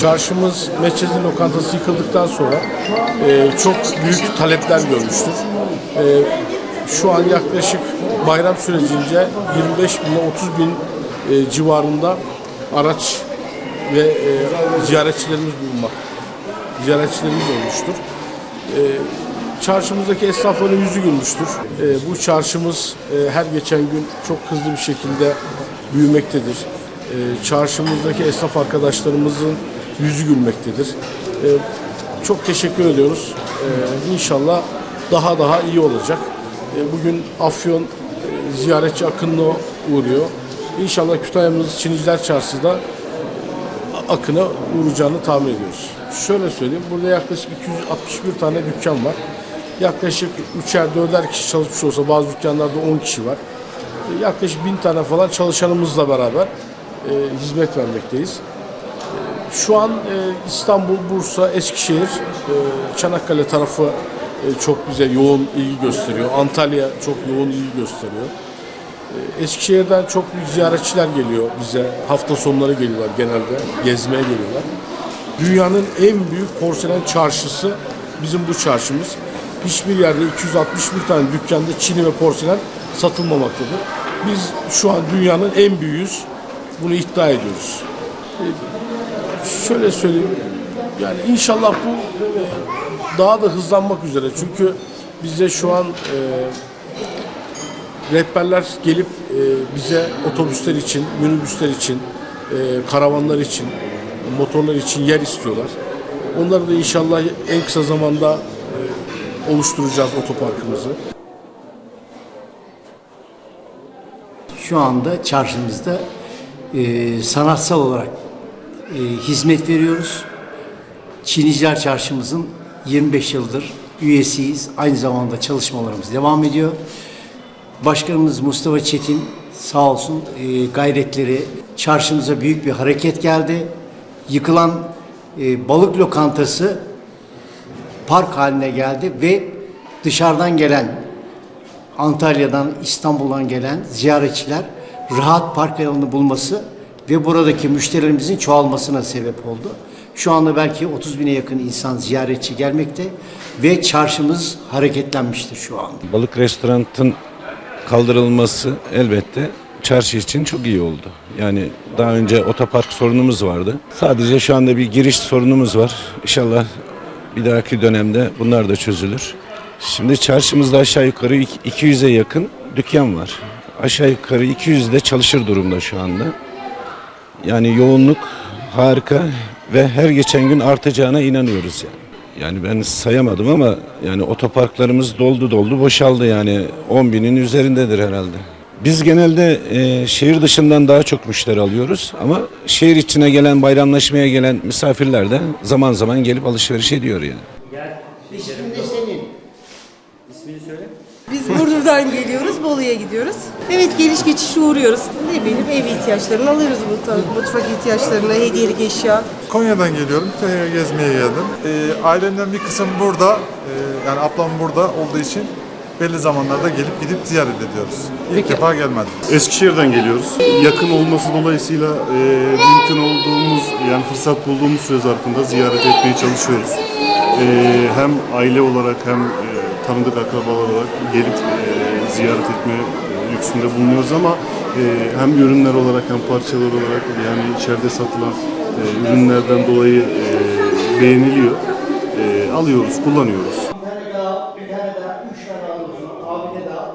Çarşımız Meçhezi lokantası yıkıldıktan sonra e, çok büyük talepler görmüştür. E, şu an yaklaşık bayram sürecince 25 bin ile 30 bin e, civarında araç ve e, ziyaretçilerimiz bulunmak. Ziyaretçilerimiz olmuştur. Çarşımızdaki esnafların yüzü gülmüştür. E, bu çarşımız e, her geçen gün çok hızlı bir şekilde büyümektedir. E, çarşımızdaki esnaf arkadaşlarımızın yüzü gülmektedir. E, çok teşekkür ediyoruz. E, inşallah daha daha iyi olacak. E, bugün Afyon e, ziyaretçi akınına uğruyor. İnşallah Kütahya'mız Çiniciler Çarşı'da e, akına uğrayacağını tahmin ediyoruz. Şöyle söyleyeyim, burada yaklaşık 261 tane dükkan var. Yaklaşık 3'er 4'er kişi çalışmış olsa bazı dükkanlarda 10 kişi var. Yaklaşık 1000 tane falan çalışanımızla beraber e, hizmet vermekteyiz. E, Şu an e, İstanbul, Bursa, Eskişehir, e, Çanakkale tarafı e, çok bize yoğun ilgi gösteriyor. Antalya çok yoğun ilgi gösteriyor. E, Eskişehir'den çok büyük ziyaretçiler geliyor bize. Hafta sonları geliyorlar genelde. Gezmeye geliyorlar. Dünyanın en büyük porselen çarşısı bizim bu çarşımız. Hiçbir yerde 261 tane dükkanda çini ve porselen satılmamaktadır. Biz şu an dünyanın en büyüğüz. Bunu iddia ediyoruz. Şöyle söyleyeyim. Yani inşallah bu e, daha da hızlanmak üzere. Çünkü bize şu an e, rehberler gelip e, bize otobüsler için, minibüsler için, e, karavanlar için, motorlar için yer istiyorlar. Onları da inşallah en kısa zamanda e, oluşturacağız otoparkımızı. Şu anda çarşımızda e, sanatsal olarak e, hizmet veriyoruz. Çiniciler Çarşımızın 25 yıldır üyesiyiz. Aynı zamanda çalışmalarımız devam ediyor. Başkanımız Mustafa Çetin sağ olsun e, gayretleri çarşımıza büyük bir hareket geldi. Yıkılan e, balık lokantası park haline geldi ve dışarıdan gelen Antalya'dan, İstanbul'dan gelen ziyaretçiler rahat park alanını bulması ve buradaki müşterilerimizin çoğalmasına sebep oldu. Şu anda belki 30 bine yakın insan ziyaretçi gelmekte ve çarşımız hareketlenmiştir şu anda. Balık restoranın kaldırılması elbette çarşı için çok iyi oldu. Yani daha önce otopark sorunumuz vardı. Sadece şu anda bir giriş sorunumuz var. İnşallah bir dahaki dönemde bunlar da çözülür. Şimdi çarşımızda aşağı yukarı iki- 200'e yakın dükkan var. Aşağı yukarı 200 de çalışır durumda şu anda. Yani yoğunluk harika ve her geçen gün artacağına inanıyoruz yani. Yani ben sayamadım ama yani otoparklarımız doldu doldu boşaldı yani 10 binin üzerindedir herhalde. Biz genelde e, şehir dışından daha çok müşteri alıyoruz ama şehir içine gelen bayramlaşmaya gelen misafirler de zaman zaman gelip alışveriş ediyor yani. Biz Burdur'dan geliyoruz, Bolu'ya gidiyoruz. Evet geliş geçiş uğruyoruz. Ne bileyim ev ihtiyaçlarını alıyoruz, mutfak, mutfak ihtiyaçlarını, hediyelik eşya. Konya'dan geliyorum. Konya'ya gezmeye geldim. Ee, ailemden bir kısım burada. Ee, yani ablam burada olduğu için belli zamanlarda gelip gidip ziyaret ediyoruz. İlk defa gelmedim. Eskişehir'den geliyoruz. Yakın olması dolayısıyla e, mümkün olduğumuz yani fırsat bulduğumuz süre zarfında ziyaret etmeye çalışıyoruz. E, hem aile olarak hem e, tanıdık akrabalar olarak gelip e, ziyaret etme e, lüksünde bulunuyoruz ama e, hem ürünler olarak hem parçalar olarak yani içeride satılan e, ürünlerden dolayı e, beğeniliyor. E, alıyoruz, kullanıyoruz. Bir tane daha, bir tane daha, üç tane alıyorsun. Abi de daha.